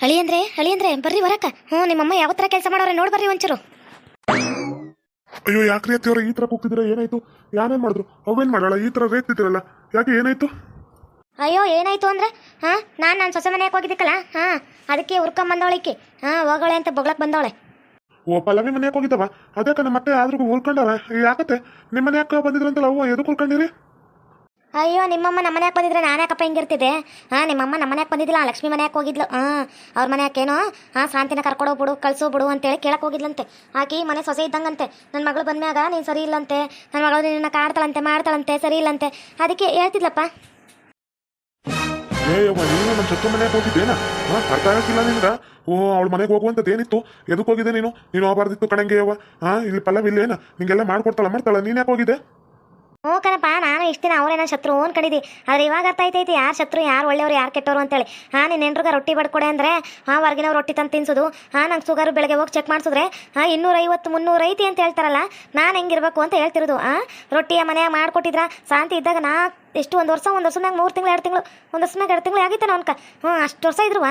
ಹಳಿ ಅಂದ್ರೆ ಹಳಿ ಅಂದ್ರೆ ಬರ್ರಿ ಬರಕ ಹ್ಞೂ ನಿಮ್ಮಮ್ಮ ಯಾವ ತರ ಕೆಲಸ ಮಾಡೋರೆ ನೋಡಿ ಬರ್ರಿ ಒಂಚೂರು. ಅಯ್ಯೋ ಯಾಕ್ರಿ ಅತ್ತಿಯವ್ರ ಈ ತರ ಕೂಗ್ತಿದ್ರೆ ಏನಾಯ್ತು? ಯಾರೇನ್ ಮಾಡಿದ್ರು? ಅವೇನ್ ಮಾಡಲ್ಲ ಈ ತರ ರೇಗ್ತಿದ್ದೀರಲ್ಲ. ಯಾಕೆ ಏನಾಯ್ತು? ಅಯ್ಯೋ ಏನಾಯ್ತು ಅಂದ್ರೆ ಹಾ ನಾನು ನನ್ನ ಸೊಸೆ ಮನೆಗೆ ಹೋಗಿದ್ದಕ್ಕಲ್ಲ ಹಾ ಅದಕ್ಕೆ ಹುರ್ಕೊಂಬಂದವಳಿಕೆ ಹಾ ಹೋಗಳೆ ಅಂತ ಬೊಗ್ಳಕ್ಕೆ ಬಂದವಳೆ. ಓ ಪಲ್ಲವಿ ಮನೆಯಾಗ ಹೋಗಿದ್ದವ? ಅದಕ್ಕೆ ನಮ್ಮ ಮತ್ತೆ ಆದ್ರೂ ಉಳ್ಕೊಂಡಾರ ಯಾಕತ್ತೆ? ನಿಮ್ಮ ಮನೆ ಬಂದಿದ್ರು ಬಂದಿದ್ರಂತಲ್ಲ ಅವ್ವ ಎದಕ್ಕೆ ಉಳ್ಕೊಂಡಿರಿ ಅಯ್ಯೋ, ನಿಮ್ಮಮ್ಮ ನಮ್ಮ ಮನೆಯಾಕೆ ಬಂದಿದ್ರೆ ನಾನು ಯಾಕಪ್ಪ ಹಿಂಗಿರ್ತಿದ್ದೆ ಹಾಂ ನಿಮ್ಮಮ್ಮ ನಮ್ಮ ಮನೆಯಾಕೆ ಬಂದಿದ್ದಿಲ್ಲ, ಲಕ್ಷ್ಮಿ ಮನೆಯಾಕೆ ಹೋಗಿದ್ಲು. ಹಾಂ ಅವ್ರ ಮನೆಯಾಕೇನೋ ಹಾಂ ಶಾಂತಿನ ಕರ್ಕೊಡೋ ಬಿಡು ಕಳ್ಸೋ ಬಿಡು ಅಂತೇಳಿ ಕೇಳಕ್ಕೆ ಹೋಗಿದ್ಲಂತೆ. ಆಕಿ ಮನೆ ಸೊಸೆ ಇದ್ದಂಗಂತೆ. ನನ್ನ ಮಗಳು ಬಂದ್ಮ್ಯಾಗ ನೀನು ಸರಿ ಇಲ್ಲಂತೆ. ನನ್ನ ಮಗಳು ನಿನ್ನ ಕಾಡ್ತಾಳಂತೆ, ಮಾಡ್ತಾಳಂತೆ, ಸರಿ ಇಲ್ಲಂತೆ. ಅದಕ್ಕೆ ಹೇಳ್ತಿದ್ಲಪ್ಪ. ಏ ನೀನು ನಮ್ಮ ಸತ್ತ ಮನೆಯಾಗ ಹೋಗಿದ್ದೇನಾ? ಹಾಂ ಅರ್ಥ ಓ ಅವಳ ಮನೆಗೆ ಹೋಗುವಂಥದ್ದು ಏನಿತ್ತು? ಎದಕ್ಕೆ ಹೋಗಿದೆ ನೀನು? ನೀನು ಹೋಗಬಾರ್ದಿತ್ತು ಕಣಂಗೆ ಅವ ಹಾಂ ಇಲ್ಲಿ ಪಲ್ಲವಿ ಇಲ್ಲೇನ? ನಿಂಗೆಲ್ಲ ಮಾಡ್ಕೊಡ್ತಾಳ, ಮಾಡ್ತಾಳ? ನೀನ್ ಯಾಕೆ ಹೋಗಿದ್ದೆ? ಹ್ಞೂ ಕಣಪ್ಪ, ನಾನು ಇಷ್ಟು ದಿನ ಅವರೇನ ಶತ್ರು ಅನ್ಕೊಂಡಿದ್ದಿ ಆದ್ರೆ ಇವಾಗ ಅರ್ಥ ಆಯ್ತೈತಿ, ಯಾರು ಶತ್ರು, ಯಾರು ಒಳ್ಳೆಯವ್ರು, ಯಾರು ಕೆಟ್ಟವ್ರು ಅಂತೇಳಿ. ಹಾಂ ನೀನು ಎನ್ರಿಗ ರೊಟ್ಟಿ ಬಡ್ಕೊಡೆ ಅಂದರೆ, ಹಾಂ, ಹೊರಗಿನವ್ರು ರೊಟ್ಟಿ ತಂದು ತಿನ್ಸೋದು. ಹಾಂ, ನಂಗೆ ಶುಗರ್ ಬೆಳಗ್ಗೆ ಹೋಗಿ ಚೆಕ್ ಮಾಡಿಸಿದ್ರೆ, ಹಾಂ, ಇನ್ನೂರೈವತ್ತು, ಮುನ್ನೂರು ಐತಿ ಅಂತ ಹೇಳ್ತಾರಲ್ಲ, ನಾನು ಹೆಂಗಿರ್ಬೇಕು ಅಂತ ಹೇಳ್ತಿರೋದು. ಹಾಂ ರೊಟ್ಟಿಯ ಮನೆಯಾಗ ಮಾಡಿಕೊಟ್ಟಿದ್ರ, ಶಾಂತಿ ಇದ್ದಾಗ ನಾ ಎಷ್ಟು ಒಂದು ವರ್ಷ, ಒಂದು ವರ್ಷದಾಗ ಮೂರು ತಿಂಗಳು, ಎರಡು ತಿಂಗಳು, ಒಂದು ವರ್ಷದಾಗ ಎರಡು ತಿಂಗಳು ಆಗಿತ್ತು ಅನ್ಕ. ಹ್ಞೂ, ಅಷ್ಟು ವರ್ಷ ಇದ್ರು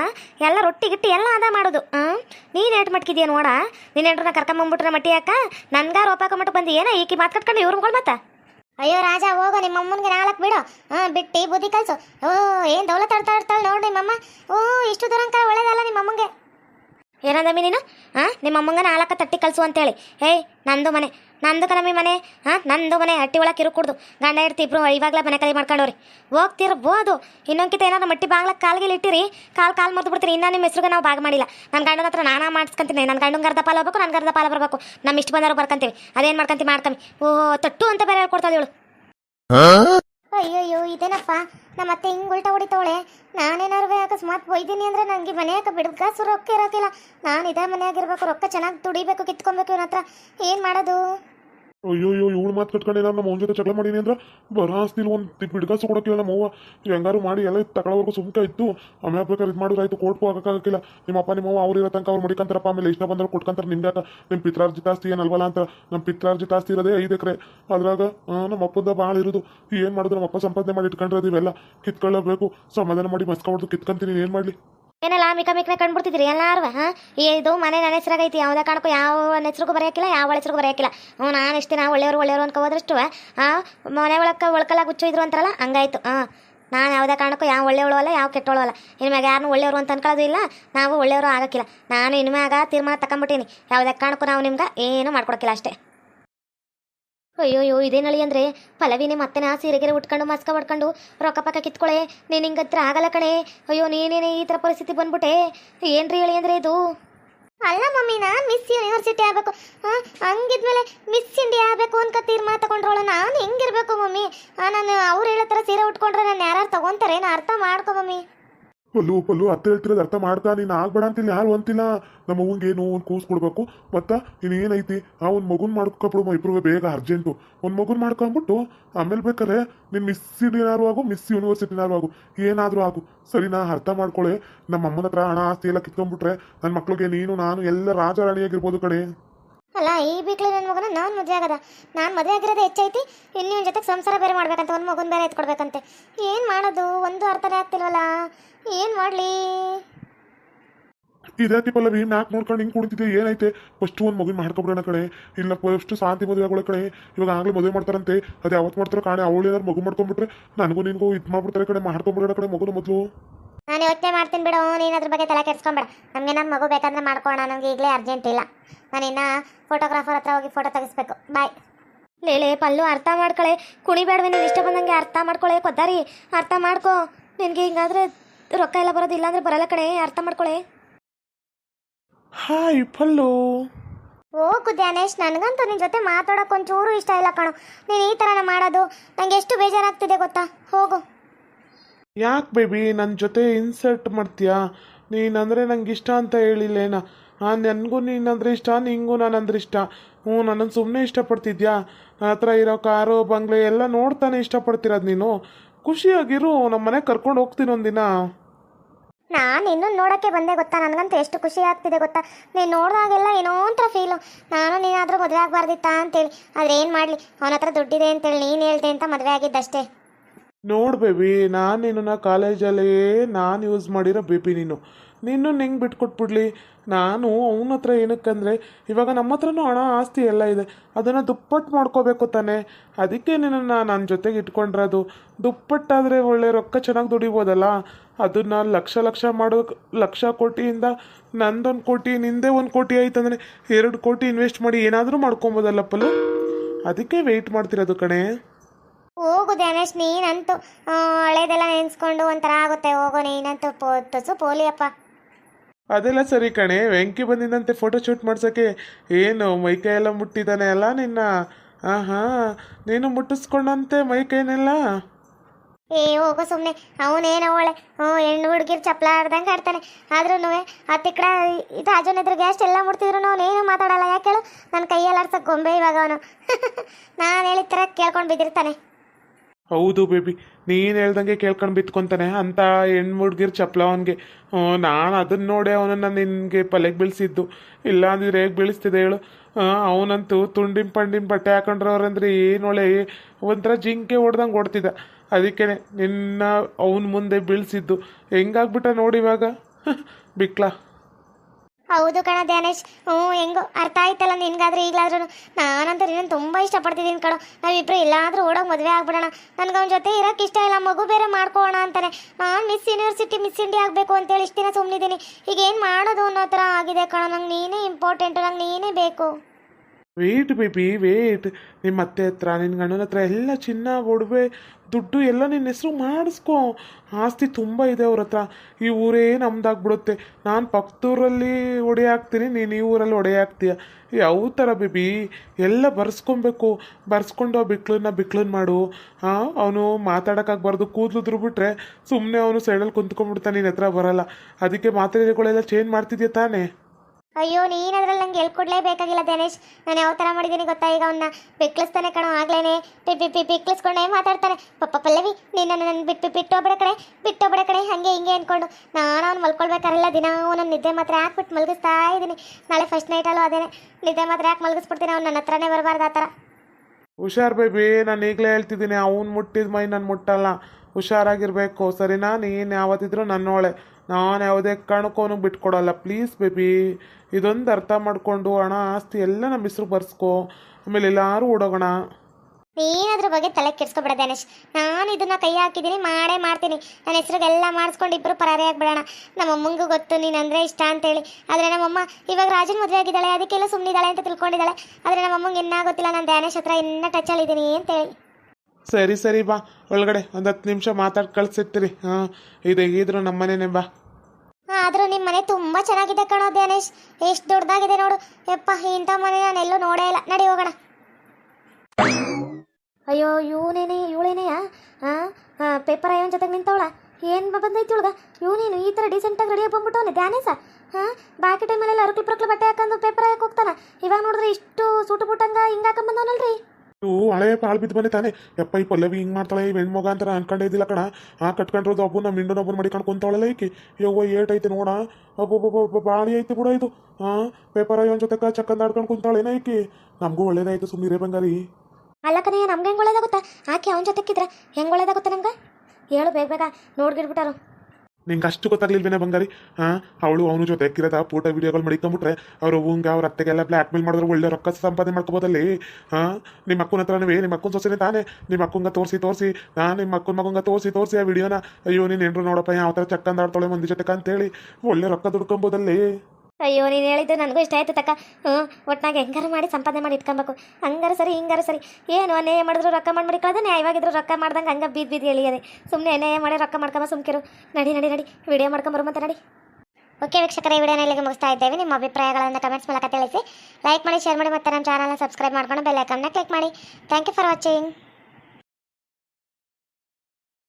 ಎಲ್ಲ ರೊಟ್ಟಿ ಗಿಟ್ಟಿ ಎಲ್ಲ ಅದ ಮಾಡೋದು. ಹ್ಞೂ ನೀನು ಏಟು ಮಟ್ಕಿದ್ಯಾ ನೋಡ? ನಿನ್ನ ಹೆಂಡ್ರನ್ನ ಕರ್ಕೊಂಬಂಬಿಟ್ರೆ ಮಟ್ಟಿ ಯಾಕ? ನನ್ಗಾರ ಒಪ್ಪಾಕ ಮಟ್ಟ ಬಂದು, ಏನ ಈಕಿ ಮಾತು ಕಟ್ಕೊಂಡು ಇವ್ರುಗಳು ಮತ್ತೆ ಅಯ್ಯೋ ರಾಜ, ಹೋಗೋ, ನಿಮ್ಮ ಅಮ್ಮನಿಗೆ ನಾಲ್ಕು ಬಿಡು. ಹಾಂ, ಬಿಟ್ಟು, ಬುದ್ಧಿ ಕಲ್ಸು. ಓ, ಏನು ದೌಲತ್ ಆಡ್ತಾ ಇರ್ತಾಳೆ ನೋಡಿ ನಿಮ್ಮಮ್ಮ. ಓ, ಇಷ್ಟು ದೂರಂಕ ಒಳ್ಳೇದಲ್ಲ ನಿಮ್ಮ ಅಮ್ಮಂಗೆ ಏನಂದಮ್ಮಿ ನೀನು? ಹಾಂ, ನಿಮ್ಮ ಅಮ್ಮಂಗೆ ನಾಲ್ಕ ತಟ್ಟಿ ಕಲ್ಸು ಅಂತೇಳಿ. ಏಯ್ ನಂದು ಮನೆ. ನಂದು ಕನಮಿ ಮನೆ, ಹಾಂ? ನಂದು ಮನೆ, ಹಟ್ಟಿ ಒಳಗೆ ಕಿರುಕುಡ್ದು ಗಂಡ ಇರ್ತಿ ಇಬ್ರು ಇವಾಗಲೇ ಮನೆ ಕೈ ಮಾಡ್ಕೊಂಡವ್ರಿ. ಹೋಗ್ತಿರ್ಬೋದು ಇನ್ನೊಂದ್ಕಿತ ಏನಾದ್ರು ಮಟ್ಟಿ ಬಾಗ್ಲಕ್ಕೆ ಕಾಲ್ಗೆ ಇಟ್ಟಿರಿ, ಕಾಲ್ ಕಾಲು ಮರ್ದು ಬಿಡ್ತೀರಿ. ಇನ್ನೂ ನಿಮ್ಮ ಹೆಸ್ರಿಗೆ ನಾವು ಭಾಗ ಮಾಡಿಲ್ಲ. ನನ್ನ ಗಂಡನ ಹತ್ರ ನಾನಾ ಮಾಡಿಸ್ಕೊಂತೀನಿ. ನನ್ನ ಗಂಡಂಗೆ ಅರ್ಧ ಪಾಲು ಹೋಗ್ಬೇಕು ನನ್ನ ಅರ್ಧ ಪಾಲು ಬರಬೇಕು. ನಮ್ಮ ಇಷ್ಟು ಬಂದವರು ಬರ್ಕೊಂತೀವಿ. ಅದೇನು ಮಾಡ್ಕೊಂತೀವಿ ಮಾಡ್ಕಮ್ಮಿ. ಓ ತಟ್ಟು ಅಂತ ಬೇರೆ ಹೇಳ್ಕೊಡ್ತಾಳೆ ಇವಳು. ಅಯ್ಯಯ್ಯೋ, ಇದೇನಪ್ಪ? ನಮ್ಮ ಅತ್ತೆ ಹಿಂಗ್ ಉಲ್ಟಾ ಹೊಡಿತಾವಳೆ. ನಾನೇನಾರು ಅಕಸ್ಮಾತ್ ಒಯ್ದೀನಿ ಅಂದ್ರೆ ನನಗೆ ಮನೆಯಾಗ ಬಿಡ್ಗಾಸು ರೊಕ್ಕ ಇರೋಕಿಲ್ಲ ನಾನು ಇದೇ ಮನೆಯಾಗಿರ್ಬೇಕು, ರೊಕ್ಕ ಚೆನ್ನಾಗಿ ದುಡಿಬೇಕು, ಕಿತ್ಕೊಬೇಕು ಇವನ ಹತ್ರ. ಏನು ಮಾಡೋದು? ಅಯ್ಯೋ ಅಯ್ಯೋ, ಇವಳು ಮಾತು ಕಟ್ಕೊಂಡು ನಾನು ನಮ್ಮ ಅವನ ಜೊತೆ ಜಗಳ ಮಾಡೀನಿ ಅಂದ್ರೆ? ಬರಾಸ್ತಿಲ್ ಒಂದು ಬಿಡ್ಗಾಸು ಕೊಡೋಕ್ಕಿಲ್ಲ ನಮ್ಮ ಅವ್ವ. ಹೆಂಗಾರು ಮಾಡಿ ಎಲ್ಲ ತಗೊಳ್ಳೋವರೆಗೂ ಸುಮ್ಕ ಇತ್ತು. ಆಮೇಲೆ ಬೇಕಾದ್ರೆ ಇದು ಮಾಡಿದ್ರೆ ಆಯ್ತು, ಕೋರ್ಟ್ಗೂ ಹೋಗೋಕ್ಕಾಗಿಲ್ಲ ನಿಮ್ಮ ಅಪ್ಪ ನಿಮ್ಮ ಅವ್ವ ಅವ್ರು ಇರೋ ತನಕ ಅವ್ರು ಮಡಿಕಂತಾರಪ್ಪ. ಆಮೇಲೆ ಇಷ್ಟ ಬಂದ್ರೆ ಕೊಟ್ಕಂತಾರೆ ನಿಮ್ಗೆ ನಿಮ್ಮ ಪಿತ್ರಾರ್ಜಿತ ಆಸ್ತಿ ಅಲ್ವಲ್ಲ ಅಂತ. ನಮ್ಮ ಪಿತ್ರಾರ್ಜಿತ ಆಸ್ತಿ ಇರೋದೇ ಐದು ಎಕರೆ. ಅದ್ರಾಗ ನಮ್ಮ ಅಪ್ಪದ ಭಾಳ ಇರೋದು. ಏನು ಮಾಡಿದ್ರು ನಮ್ಮ ಅಪ್ಪ ಸಂಪಾದನೆ ಮಾಡಿ ಇಟ್ಕೊಂಡಿರೋದು ಇವೆಲ್ಲ. ಕಿತ್ಕೊಳ್ಳಬೇಕು. ಸಮಾಧಾನ ಮಾಡಿ ಮಸ್ಕ ಹೊಡೆದು ಕಿತ್ಕೊಂತೀನಿ. ಏನು ಮಾಡಲಿ? ಏನೆಲ್ಲ ಮಿಕ ಮಿಕ್ನ ಕಂಡ್ಬಿಡ್ತಿದ್ರಿ ಎಲ್ಲಾರು ಹಾಂ? ಇದು ಮನೆ ನನ್ನ ಹೆಸರಾಗೈತಿ. ಯಾವುದೇ ಕಾರಣಕ್ಕೂ ಯಾವ ಹೆಸರಿಗೂ ಬರೆಯಕ್ಕಿಲ್ಲ ಯಾವ ಹೆಸರಿಗೂ ಬರೆಯಕ್ಕಿಲ್ಲ. ಹ್ಞೂ, ನಾನು ಇಷ್ಟೇ ದಿನ ಒಳ್ಳೆಯವರು ಒಳ್ಳೆಯವರು ಅಂತ ಹೋದ್ರಷ್ಟು ಹಾಂ ಮನೆ ಒಳಕ್ಕೆ ಒಳ್ಕಲ್ಲ ಹುಚ್ಚು ಇದ್ರು ಅಂತಾರಲ್ಲ, ಹಂಗಾಯ್ತು. ಹಾಂ, ನಾನು ಯಾವುದೇ ಕಾರಣಕ್ಕೂ ಯಾವ ಒಳ್ಳೆಯವಳು ಅಲ್ಲ, ಯಾವ ಕೆಟ್ಟವಳು ಅಲ್ಲ. ಇನ್ಮ್ಯಾಗ ಯಾರನ್ನೂ ಒಳ್ಳೆಯವರು ಅಂತ ಅನ್ಕೊಳ್ಳೋದು ಇಲ್ಲ, ನಾವು ಒಳ್ಳೆಯವರು ಆಗಕ್ಕಿಲ್ಲ. ನಾನು ಇನ್ಮ್ಯಾಗ ತೀರ್ಮಾನ ತಗೊಂಬಿಟ್ಟೀನಿ ಯಾವುದೇ ಕಾರಣಕ್ಕೂ ನಾವು ನಿಮ್ಗೆ, ಏನೂ ಮಾಡ್ಕೊಡಕ್ಕಿಲ್ಲ ಅಷ್ಟೇ. ಅಯ್ಯೋಯ್ಯೋ ಇದೇನಳಿ ಅಂದ್ರೆ. ಪಲವಿನೇ ಮತ್ತೆ ನಾ ಸೀರೆಗೆರೆ ಉಟ್ಕೊಂಡು, ಮಸ್ಕ ಹೊಡ್ಕೊಂಡು ರೊಕ್ಕ ಪಕ್ಕ ಕಿತ್ಕೊಳೆ. ನೀನು ಹಿಂಗತ್ರ ಆಗಲ್ಲ ಕಣೆ. ಅಯ್ಯೋ, ನೀನೇನೆ ಈ ಥರ ಪರಿಸ್ಥಿತಿ ಬಂದ್ಬಿಟ್ಟೆ. ಏನ್ರಿ ಹೇಳಿ ಅಂದ್ರೆ ಇದು? ಅಲ್ಲ ಮಮ್ಮಿ ಮಿಸ್ ಯೂನಿವರ್ಸಿಟಿ ಆಗಬೇಕು. ಹಂಗಿದ್ಮೇಲೆ ಮಿಸ್ ಇಂಡಿಯಾ ಆಗಬೇಕು ಅಂತ ತೀರ್ಮಾನ ತಗೊಂಡ್ರೋಳ. ನಾನು ಹೆಂಗಿರ್ಬೇಕು ಮಮ್ಮಿ? ನಾನು ಅವ್ರು ಹೇಳೋ ಸೀರೆ ಉಟ್ಕೊಂಡ್ರೆ ನಾನು ಯಾರು ತಗೊಂತಾರೆ ಅರ್ಥ ಮಾಡ್ಕೊ ಮಮ್ಮಿ. ಪಲ್ಲು ಪಲ್ಲು ಅತ್ತ ಹೇಳ್ತಿರೋದು ಅರ್ಥ ಮಾಡ್ತಾ ನೀನು ಆಗ್ಬೇಡ ಅಂತಿಲ್ಲ, ಯಾರು ಅಂತಿಲ್ಲ. ನಮ್ಮ ಏನು ಒಂದು ಕೂಸ್ ಕೊಡ್ಬೇಕು. ಇನ್ನು ಏನೈತಿ ಆ ಒಂದು ಮಗುನ್ ಮಾಡ್ಕೊಬಿಡು ಇಬ್ರು ಬೇಗ ಅರ್ಜೆಂಟು ಒಂದು ಮಗುನ್ ಮಾಡ್ಕೊಂಬಿಟ್ಟು, ಆಮೇಲೆ ಬೇಕಾದ್ರೆ ನೀನು ಮಿಸ್ ಇಂಡಿಯಾರು ಆಗು ಮಿಸ್ ಯೂನಿವರ್ಸಿಟಿನಾರು ಆಗು. ಏನಾದರೂ ಆಗು. ಸರಿ ನಾ ಅರ್ಥ ಮಾಡ್ಕೊಳ್ಳಿ ನಮ್ಮ ಅಮ್ಮನ ಹತ್ರ ಹಣ, ಆಸ್ತಿ ಎಲ್ಲ ಕಿತ್ಕೊಂಡ್ಬಿಟ್ರೆ ನನ್ನ ಮಕ್ಳಿಗೆ ನೀನು, ನಾನು ಎಲ್ಲ ರಾಜರಾಣಿಯಾಗಿರ್ಬೋದು ಕಣೆ. ಅಲ್ಲ, ಈ ಬೀಕ್ಲಿ ನನ್ನ ಮಗನ ನಾನು ಮದುವೆ ಆಗದ. ನಾನು ಮದುವೆ ಆಗಿರೋದು ಹೆಚ್ಚೈತಿ ಇನ್ನೊಂದು ಜೊತೆಗೆ ಸಂಸಾರ ಬೇರೆ ಮಾಡ್ಬೇಕಂತ ಒಂದು ಮಗನ ಬೇರೆ ಎತ್ಕೊಡ್ಬೇಕಂತೆ. ಏನು ಮಾಡೋದು? ಒಂದು ಅರ್ಥನೇ ಆಗ್ತಿಲ್ವಲ್ಲ? ಏನು ಮಾಡಲಿ? ಇದ್ಯಾಕೆ ಪಲ್ಲವಿ ಮ್ಯಾಕ್ ನೋಡ್ಕೊಂಡು ಹಿಂಗೆ ಕುಡಿತಿದ್ದೆ, ಏನೈತೆ? ಫಸ್ಟ್ ಒಂದು ಮಗು ಮಾಡ್ಕೊಬಿಡೋಣ ಕಡೆ ಇಲ್ಲ, ಫಸ್ಟ್ ಶಾಂತಿ ಮದುವೆ ಆಗೋಳ ಕಡೆ ಇವಾಗ ಆಗಲೇ ಮದುವೆ ಮಾಡ್ತಾರಂತೆ. ಅದು ಯಾವತ್ತು ಮಾಡ್ತಾರೋ ಕಾಣೆ, ಅವಳು ಏನಾರು ಮಗು ಮಾಡ್ಕೊಂಡ್ಬಿಟ್ರೆ, ನನಗೂ ನಿನಗೂ ಇದು ಮಾಡ್ಬಿಡ್ತಾರೆ ಕಡೆ ಮಾಡ್ಕೊಂಬಿಡೋಣ ಕಡೆ ಮಗುನ ಮೊದಲು. ನಾನು ಯೋಚನೆ ಮಾಡ್ತೀನಿ ಬಿಡು ನೀನು ಅದ್ರ ಬಗ್ಗೆ ತಲೆ ಕೆಡ್ಸ್ಕೊಂಬೇಡ. ನಮಗೆ ನಮ್ಮ ಮಗು ಬೇಕಂದ್ರೆ ಮಾಡ್ಕೊಳ್ಳೋಣ ನನಗೆ ಈಗಲೇ ಅರ್ಜೆಂಟ್ ಇಲ್ಲ. ನಾನು ಇನ್ನು ಫೋಟೋಗ್ರಾಫರ್ ಹತ್ರ ಹೋಗಿ ಫೋಟೋ ತೆಗಿಸ್ಬೇಕು. ಬಾಯ್ ಲೇಲೆ ಪಲ್ಲು ಅರ್ಥ ಮಾಡ್ಕೊಳ್ಳೆ ಕುಣಿಬೇಡವೆ ನೀನು ಇಷ್ಟ ಬಂದಂಗೆ ಅರ್ಥ ಮಾಡ್ಕೊಳ್ಳೆ ಕೊದ್ದಾರಿ ಅರ್ಥ ಮಾಡ್ಕೊ. ನಿನಗೆ ಹಿಂಗಾದ್ರೆ ರೊಕ್ಕ ಎಲ್ಲ ಬರೋದು ಅಂದ್ರೆ ಬರಲ್ಲ ಕಣೆ ಅರ್ಥ ಮಾಡ್ಕೊಳೆ. ಹಾಯ್ ಪಲ್ಲು. ಓ ಧ್ಯಾನೇಶ್ ನನಗಂತೂ ನಿನ್ನ ಜೊತೆ ಮಾತಾಡೋಕೆ ಒಂಚೂರು ಇಷ್ಟ ಇಲ್ಲ ಕಣೋ. ನೀನು ಈ ಥರನೇ ಮಾಡೋದು ನನಗೆ ಎಷ್ಟು ಬೇಜಾರಾಗ್ತಿದೆ ಗೊತ್ತಾ? ಹೋಗು. ಯಾಕೆ ಬೇಬಿ? ನನ್ನ ಜೊತೆ ಇನ್ಸರ್ಟ್ ಮಾಡ್ತೀಯಾ? ನೀನಂದರೆ ನಂಗೆ ಇಷ್ಟ ಅಂತ ಹೇಳಿಲ್ಲೇನ? ಹಾಂ ನನಗೂ ನೀನಂದ್ರೆ ಇಷ್ಟ, ನಿಂಗೂ ನಾನಂದ್ರೆ ಇಷ್ಟ. ಹ್ಞೂ ನನ್ನನ್ನು ಸುಮ್ಮನೆ ಇಷ್ಟಪಡ್ತಿದ್ಯಾ? ನನ್ನ ಹತ್ರ ಇರೋ ಕಾರು, ಬಂಗ್ಲೆ ಎಲ್ಲ ನೋಡ್ತಾನೆ ಇಷ್ಟಪಡ್ತಿರೋದು ನೀನು. ಖುಷಿಯಾಗಿರು ನಮ್ಮ ಮನೆಗೆ ಕರ್ಕೊಂಡು ಹೋಗ್ತೀನಿ ಒಂದಿನ. ನಾನು ಇನ್ನೂ ನೋಡೋಕ್ಕೆ ಬಂದೆ ಗೊತ್ತಾ? ನನಗಂತೂ ಎಷ್ಟು ಖುಷಿ ಆಗ್ತಿದೆ ಗೊತ್ತಾ? ನೀನು ನೋಡಿದಾಗೆಲ್ಲ ಏನೋ ಒಂಥರ ಫೀಲು ನಾನು ನೀನಾದರೂ ಮದುವೆ ಆಗಬಾರ್ದಿತ್ತಾ ಅಂತೇಳಿ. ಆದರೆ ಏನು ಮಾಡಲಿ? ಅವನ ಹತ್ರ ದುಡ್ಡಿದೆ ಅಂತೇಳಿ ನೀನು ಹೇಳ್ದೆ ಅಂತ ಮದುವೆ ಆಗಿದ್ದಷ್ಟೇ. ನೋಡು ಬೇಬಿ, ನಾನು ನಿನ್ನ ಕಾಲೇಜಲ್ಲಿ ನಾನು ಯೂಸ್ ಮಾಡಿರೋ ಬೇಬಿ ನೀನು. ನಿನ್ನ ಹೆಂಗೆ ಬಿಟ್ಕೊಟ್ಬಿಡ್ಲಿ? ನಾನು ಅವನ ಹತ್ರ ಏನಕ್ಕಂದರೆ ಇವಾಗ ನಮ್ಮ ಹತ್ರನೂ ಹಣ ಆಸ್ತಿ ಎಲ್ಲ ಇದೆ. ಅದನ್ನು ದುಪ್ಪಟ್ಟು ಮಾಡ್ಕೋಬೇಕು ತಾನೆ. ಅದಕ್ಕೆ ನಿನ್ನನ್ನು ನನ್ನ ಜೊತೆಗೆ ಇಟ್ಕೊಂಡಿರೋದು. ದುಪ್ಪಟ್ಟಾದರೆ ಒಳ್ಳೆ ರೊಕ್ಕ ಚೆನ್ನಾಗಿ ದುಡಿಬೋದಲ್ಲ? ಅದನ್ನು ಲಕ್ಷ ಲಕ್ಷ ಮಾಡೋ ಲಕ್ಷ ಕೋಟಿಯಿಂದ ನಂದೊಂದು ಕೋಟಿ, ನಿಂದೇ ಒಂದು ಕೋಟಿ ಆಯ್ತಂದರೆ ಎರಡು ಕೋಟಿ ಇನ್ವೆಸ್ಟ್ ಮಾಡಿ ಏನಾದರೂ ಮಾಡ್ಕೊಬೋದಲ್ಲ ಪಲ್ಲು? ಅದಕ್ಕೆ ವೆಯ್ಟ್ ಮಾಡ್ತಿರೋದು ಕಣೆ. ಹೋಗು ಧ್ಯಾನೇಶ್ ನೀನಂತೂ ಹಳೇದೆಲ್ಲ ನೆನೆಸ್ಕೊಂಡು ಒಂಥರ ಆಗುತ್ತೆ. ಹೋಗು ನೀನಂತೂ ಪೋ ತುಸು ಪೋಲಿಯಪ್ಪ. ಅದೆಲ್ಲ ಸರಿ ಕಣೆ. ವೆಂಕಿ ಬಂದಿದ್ದಂತೆ ಫೋಟೋ ಶೂಟ್ ಮಾಡ್ಸೋಕ್ಕೆ ಏನು ಮೈಕೈ ಎಲ್ಲ ಮುಟ್ಟಿದ್ದಾನೆ ಅಲ್ಲ ನಿನ್ನ? ಆಹಾ ನೀನು ಮುಟ್ಟಿಸ್ಕೊಂಡಂತೆ ಮೈಕೈನೆಲ್ಲ ಏ ಹೋಗು ಸುಮ್ಮನೆ ಅವನೇನೋ ಒಳ್ಳೆ ಹ್ಞೂ ಹೆಣ್ಣು ಹುಡುಗಿರ್ ಚಪ್ಪಲ ಆಡ್ದಂಗೆ ಆಡ್ತಾನೆ. ಆದ್ರೂ ಆ ತಿಕ್ಕಡ ಇದು ಅಜನ್ ಗ್ಯಾಸ್ಟ್ ಎಲ್ಲ ಮುಡ್ತಿದ್ರು ಅವನೇನು ಮಾತಾಡಲ್ಲ. ಯಾಕೆ ಹೇಳು? ನನ್ನ ಕೈಯಲ್ಲಿ ಆಡ್ಸಕ್ ಗೊಂಬೆ ಇವಾಗ ಅವನು. ನಾನು ಹೇಳಿದ ಥರ ಕೇಳ್ಕೊಂಡು ಬಿದ್ದಿರ್ತಾನೆ. ಹೌದು ಬೇಬಿ ನೀನು ಹೇಳ್ದಂಗೆ ಕೇಳ್ಕೊಂಡು ಬಿತ್ಕೊಂತಾನೆ. ಅಂತ ಹೆಣ್ಣು ಹುಡ್ಗಿರ್ ಚಪ್ಪಲ ಅವನಿಗೆ ನಾನು ಅದನ್ನ ನೋಡಿ ಅವನನ್ನು ನಿನಗೆ ಪಲೆಗೆ ಬೀಳಿಸಿದ್ದು. ಇಲ್ಲ ಅಂದಿದ್ರೆ ಹೇಗೆ ಬೀಳಿಸ್ತಿದೆ ಹೇಳು. ಅವನಂತೂ ತುಂಡಿನ ಪಂಡಿನ ಬಟ್ಟೆ ಹಾಕೊಂಡ್ರವ್ರಂದ್ರೆ ಏನೊಳೆ ಒಂಥರ ಜಿಂಕೆ ಹೊಡ್ದಂಗೆ ಓಡ್ತಿದ್ದ. ಅದಕ್ಕೆ ನಿನ್ನ ಅವನ ಮುಂದೆ ಬೀಳಿಸಿದ್ದು. ಹೆಂಗಾಗ್ಬಿಟ್ಟ ನೋಡಿ ಇವಾಗ? ಬಿಕ್ಲಾ. ಹೌದು ಕಣ ಧ್ಯಾನೇಶ್. ಹ್ಞೂ ಹೆಂಗೋ, ಅರ್ಥ ಆಯ್ತಲ್ಲ ನಿನ್ಗಾದ್ರೂ ಈಗಲಾದ್ರೂ ನಾನಂತೂ ನೀನು ತುಂಬ ಇಷ್ಟಪಡ್ತಿದ್ದೀನಿ ಕಣೋ. ನಾವಿಬ್ರು ಎಲ್ಲಾದರೂ ಓಡೋಗಿ ಮದುವೆ ಆಗ್ಬಿಡೋಣ. ನನಗೆ ಅವ್ನ ಜೊತೆ ಇರೋಕ್ಕೆ ಇಷ್ಟ ಇಲ್ಲ, ಮಗು ಬೇರೆ ಮಾಡ್ಕೊಳ್ಳೋಣ ಅಂತಾನೆ. ನಾನು ಮಿಸ್ ಯೂನಿವರ್ಸಿಟಿ ಮಿಸ್ ಇಂಡಿಯಾ ಆಗಬೇಕು ಅಂತೇಳಿ ಇಷ್ಟು ದಿನ ಸುಮ್ಮನಿದ್ದೀನಿ ಈಗ ಏನು ಮಾಡೋದು ಅನ್ನೋ ಥರ ಆಗಿದೆ ಕಣೋ. ನಂಗೆ ನೀನೇ ಇಂಪಾರ್ಟೆಂಟು ನಂಗೆ ನೀನೇ ಬೇಕು. ವೇಟ್ ಬೇಬಿ ವೇಟ್ ನಿಮ್ಮ ಅತ್ತೆ ಹತ್ರ ನಿನ್ನ ಗಂಡನ ಹತ್ರ ಎಲ್ಲ ಚಿನ್ನ, ಒಡವೆ, ದುಡ್ಡು ಎಲ್ಲ ನಿನ್ನ ಹೆಸರು ಮಾಡಿಸ್ಕೊ. ಆಸ್ತಿ ತುಂಬ ಇದೆ ಅವ್ರ ಹತ್ರ. ಈ ಊರೇ ನಮ್ದಾಗ್ಬಿಡುತ್ತೆ. ನಾನು ಪಕ್ಕದೂರಲ್ಲಿ ಒಡೆ ಹಾಕ್ತೀನಿ, ನೀನು ಈ ಊರಲ್ಲಿ ಒಡೆ ಹಾಕ್ತೀಯ. ಯಾವ ಥರ ಬೇಬಿ ಎಲ್ಲ ಬರ್ಸ್ಕೊಬೇಕು. ಬರ್ಸ್ಕೊಂಡು ಆ ಬಿಕ್ಳನ್ನ ಬಿಕ್ಳನ್ನ ಮಾಡು. ಹಾಂ ಅವನು ಮಾತಾಡೋಕ್ಕಾಗಬಾರ್ದು ಕೂದಲು ಬಿಟ್ಟರೆ ಸುಮ್ಮನೆ ಅವನು ಸೈಡಲ್ಲಿ ಕುಂತ್ಕೊಂಡ್ಬಿಡ್ತಾನೆ ನಿನ್ನ ಹತ್ರ ಬರಲ್ಲ. ಅದಕ್ಕೆ ಮಾತ್ರೆಗಳೆಲ್ಲ ಚೇಂಜ್ ಮಾಡ್ತಿದ್ಯಾ ತಾನೇ? ಅಯ್ಯೋ, ನೀನು ಅದ್ರಲ್ಲಿ ನಂಗೆ ಹೇಳ್ಕೊಡ್ಲೇಬೇಕಾಗಿಲ್ಲ ದಿನೇಶ್. ನಾನು ಯಾವ ಥರ ಮಾಡಿದ್ದೀನಿ ಗೊತ್ತಾ? ಈಗ ಅವನ್ನ ಬಿಕ್ಲಿಸ್ತಾನೆ ಕಣೋ, ಆಗ್ಲೇನೆ. ಪಿ ಪಿ ಪಿ ಬಿಕ್ಲಿಸ್ಕೊಂಡೇ ಮಾತಾಡ್ತಾನೆ. ಪಪ್ಪ ಪಲ್ಲವಿ, ನೀನು ನನ್ನ ಬಿಟ್ಟು ಬಿಟ್ಟೋಗ್ಬಿಡ ಕಡೆ ಬಿಟ್ಟೋಗ್ಬಿಡ ಕಡೆ ಹಾಗೆ ಹಿಂಗೆ ಅಂದ್ಕೊಂಡು ನಾನು ಅವ್ನು ಮಲ್ಕೊಳ್ಬೇಕಾರೆಲ್ಲ ದಿನ ನನ್ನ ನಿದ್ದೆ ಮಾತ್ರ ಹಾಕ್ಬಿಟ್ಟು ಮಲಗಿಸ್ತಾ ಇದ್ದೀನಿ ನಾಳೆ ಫಸ್ಟ್ ನೈಟಲ್ಲೂ ಅದೇನೆ. ನಿದ್ದೆ ಮಾತ್ರ ಯಾಕೆ ಮಲಗಿಸ್ಬಿಡ್ತೀನಿ, ಅವ್ನು ನನ್ನ ಹತ್ರನೇ ಬರಬಾರ್ದು ಆ ಥರ ಹುಷಾರ್ ಬೇಬಿ, ನಾನು ಈಗಲೇ ಹೇಳ್ತಿದ್ದೀನಿ, ಅವ್ನು ಮುಟ್ಟಿದ ಮೈ ನಾನು ಮುಟ್ಟಲ್ಲ. ಹುಷಾರಾಗಿರ್ಬೇಕು, ಸರಿನಾ? ನೀನು ಯಾವತ್ತಿದ್ರು ನನ್ನೋಳೆ. ನಾನು ಯಾವುದೇ ಕಾರಣಕ್ಕೂ ಬಿಟ್ಕೊಡಲ್ಲ. ಪ್ಲೀಸ್ ಬೇಬಿ ಇದೊಂದು ಅರ್ಥ ಮಾಡಿಕೊಂಡು ಹಣ, ಆಸ್ತಿ ಎಲ್ಲ ನಮ್ಮ ಹೆಸರು ಬರ್ಸ್ಕೊ. ಆಮೇಲೆ ಎಲ್ಲರೂ ಓಡೋಗೋಣ. ಏನಾದ್ರ ಬಗ್ಗೆ ತಲೆ ಕೆಡ್ಸ್ಕೊಬೇಡ ದನೇಶ್ ನಾನು ಇದನ್ನ ಕೈ ಹಾಕಿದ್ದೀನಿ, ಮಾಡೇ ಮಾಡ್ತೀನಿ. ನನ್ನ ಹೆಸ್ರಿಗೆಲ್ಲ ಮಾಡಿಸ್ಕೊಂಡು ಇಬ್ಬರು ಪರಾರಿ ಆಗ್ಬಿಡೋಣ. ನಮ್ಮ ಅಮ್ಮಂಗೂ ಗೊತ್ತು ನೀನು ಅಂದರೆ ಇಷ್ಟ ಅಂತೇಳಿ. ಆದರೆ ನಮ್ಮಮ್ಮ ಇವಾಗ ರಾಜನ ಮದುವೆ ಆಗಿದ್ದಾಳೆ, ಅದಕ್ಕೆಲ್ಲ ಸುಮ್ಮನಿದ್ದಾಳೆ ಅಂತ ತಿಳ್ಕೊಂಡಿದ್ದಾಳೆ. ಆದರೆ ನಮ್ಮ ಅಮ್ಮಂಗೆ ಇನ್ನೂ ಗೊತ್ತಿಲ್ಲ, ನಾನು ದಾನೇಶ್ ಹತ್ರ ಇನ್ನೂ ಟಚಲ್ಲಿದ್ದೀನಿ ಅಂತೇಳಿ. ಸರಿ ಸರಿ, ಬಾ. ಒಳಗಡೆ ಒಂದು ಹತ್ತು ನಿಮಿಷ ಮಾತಾಡಿ ಕಳ್ಸಿರ್ತೀರಿ ಹಾಂ, ಇದು ಹೇಗಿದ್ರು ನಮ್ಮ ಮನೆನೇ ಬಾ. ಆದರೂ ನಿಮ್ಮ ಮನೆ ತುಂಬ ಚೆನ್ನಾಗಿದೆ ಕಣೋ ಧ್ಯಾನೇಶ್ ಎಷ್ಟು ದೊಡ್ಡದಾಗಿದೆ ನೋಡು. ಯಪ್ಪ, ಇಂಥ ಮನೆ ನಾನು ಎಲ್ಲೂ ನೋಡೇ ಇಲ್ಲ. ನಡಿ, ಹೋಗೋಣ. ಅಯ್ಯೋ, ಇವನೇನೆ, ಇವಳೇನೆಯ? ಹಾಂ ಪೇಪರ್ ಅಯ್ಯೋನ್ ಜೊತೆಗೆ ನಿಂತವಳ? ಏನು ಬಂದೈತಿ ಇವಳ್ಗ ಇವನೇನು ಈ ಥರ ಡೀಸೆಂಟಾಗಿ ರೆಡಿ ಬಂದ್ಬಿಟ್ಟವನೆ ಧ್ಯಾನೇಸ ಹಾಂ, ಬಾಕಿ ಟೈಮಲ್ಲೆಲ್ಲ ಅರಕ್ಲು ಪ್ರಕ್ಲು ಬಟ್ಟೆ ಹಾಕೊಂಡು ಪೇಪರ್ ಹಾಕಿ ಹೋಗ್ತಾನ. ಇವಾಗ ನೋಡಿದ್ರೆ ಇಷ್ಟು ಸೂಟು ಬಿಟ್ಟಂಗ ಹಿಂಗೆ ಹಾಕೊಂಡ್ ಬಂದವನಲ್ರಿ. ಇವು ಹಳೆ ಪಾಳು ಬಿದ್ದು ಬಂದೆ ತಾನೆ. ಯಪ್ಪ, ಈ ಪಲ್ಲವಿ ಹಿಂಗೆ ಮಾಡ್ತಾಳೆ, ಈ ಹೆಣ್ಮಗ ಅಂತ ಅನ್ಕೊಂಡೇ ಇದ್ದಿಲ್ಲ ಕಣ. ಆ ಕಟ್ಕೊಂಡಿರೋದು ಒಬ್ಬ ನಮ್ಮ ಹಿಂಡು ಒಬ್ಬನ ಮಡಿಕೊಂಡು ಕುಂತಾಳಲ್ಲ ಈಕಿ. ಯವ್ವ ಏಟ್ ಐತೆ ನೋಡ. ಒಬ್ಬೊಬ್ಬ ಬಾಳಿ ಐತೆ ಬಿಡ ಇದು. ಹಾಂ ಪೇಪರ್ ಅಯ್ಯೋನ್ ಜೊತೆ ಚಕ್ಕಂದ ಆಡ್ಕೊಂಡು ಕುಂತಾಳೇನ ಈಕಿ? ನಮಗೂ ಒಳ್ಳೇದಾಯ್ತು ಸುಮ್ಮನೆ ಬಂಗಾರಿ. ಅಲ್ಲ ಕನೆಯ ನಮ್ಗೆ ಹೆಂಗೆ ಒಳ್ಳೇದಾಗುತ್ತಾ? ಆಕೆ ಅವನ ಜೊತೆಗಿದ್ರ ಹೆಂಗೆ ಒಳ್ಳೇದಾಗುತ್ತೆ ನಂಗೆ? ಹೇಳು, ಬೇಗ ಬೇಗ ನೋಡ್ಗಿಡ್ಬಿಟ್ಟಾರು ನಿಂಗೆ ಅಷ್ಟು ಗೊತ್ತಾಗ್ಲಿಲ್ವೇನೆ ಬಂಗಾರಿ? ಹಾಂ? ಅವಳು ಅವನ ಜೊತೆ ಎಕ್ಕಿರೋದ ಫೋಟೋ ವಿಡಿಯೋಗಳು ಮಡಿಕೊಂಡ್ಬಿಟ್ರೆ ಅವರು ಹಂಗೆ ಅವ್ರ ಅತ್ತೆಗೆಲ್ಲ ಬ್ಲ್ಯಾಕ್ ಮೇಲ್ ಮಾಡಿದ್ರು ಒಳ್ಳೆ ರೊಕ್ಕ ಸಂಪಾದನೆ ಮಾಡ್ಕೋಬೋದಲ್ಲಿ? ಹಾಂ? ನಿಮ್ಮ ಅಕ್ಕನ ಹತ್ರನೇ ನಿಮ್ಮ ಅಕ್ಕನ ಸೊಸೆನೇ ತಾನೇ? ನಿಮ್ಮ ಅಕ್ಕಂಗ ತೋರಿಸಿ ತೋರಿಸಿ ನಾನು ನಿಮ್ಮ ಅಕ್ಕನ ಮಗಂಗ ತೋರಿಸಿ ತೋರಿಸಿ ಆ ವಿಡಿಯೋನ? ಅಯ್ಯೋ, ನೀನು ಏನರು ನೋಡಪ್ಪ, ಯಾವ ಥರ ಚಕ್ಕಂದಾಡ್ತಾಳೆ ಮಂದಿ ಜೊತೆ ಅಂತೇಳಿ ಒಳ್ಳೆ ರೊಕ್ಕ ದುಡ್ಕೊಂಬೋದಲ್ಲಿ? ಅಯ್ಯೋ, ನೀನು ಹೇಳಿದ್ದು ನನಗೂ ಇಷ್ಟ ಆಯ್ತು ತಕ್ಕ. ಹ್ಞೂ, ಒಟ್ನಾಗ ಹೆಂಗಾರು ಮಾಡಿ ಸಂಪಾದನೆ ಮಾಡಿ ಇಟ್ಕೊಬೇಕು. ಹಂಗಾರ ಸರಿ, ಹಿಂಗಾರ ಸರಿ. ಏನು ಅನ್ಯಾಯ ಮಾಡಿದ್ರು ರೊಕ್ಕ ಮಾಡಿ ಮಾಡಿ ನೀ ನ್ಯಾಯವಾಗಿದ್ರು ರೊಕ್ಕ ಮಾಡ್ದಂಗೆ ಹಂಗೆ ಬೀದ್ ಬೀದಿ ಎಳಿಯದೆ ಸುಮ್ಮನೆ ಅನ್ಯಾಯ ಮಾಡಿ ರೊಕ್ಕ ಮಾಡ್ಕೊಂಬ ಸುಮ್ಕಿರು. ನಡಿ ನಡಿ ನಡಿ. ವಿಡಿಯೋ ಮಾಡ್ಕೊಂಬರು ಮತ್ತೆ ನಡಿ. ಓಕೆ ವೀಕ್ಷಕರ, ಈ ವಿಡಿಯೋನ ಇಲ್ಲಿಗೆ ಮುಗಿಸ್ತಾ ಇದ್ದೇವೆ. ನಿಮ್ಮ ಅಭಿಪ್ರಾಯಗಳನ್ನು ಕಮೆಂಟ್ಸ್ ಮೂಲಕ ತಿಳಿಸಿ. ಲೈಕ್ ಮಾಡಿ ಶೇರ್ ಮಾಡಿ ಮತ್ತೆ ನಮ್ಮ ಚಾನಲ್ನ ಸಬ್ಸ್ಕ್ರೈಬ್ ಮಾಡ್ಕೊಂಡು ಬೆಲ್ ಐಕನ್ನ ಕ್ಲಿಕ್ ಮಾಡಿ. Thank you for watching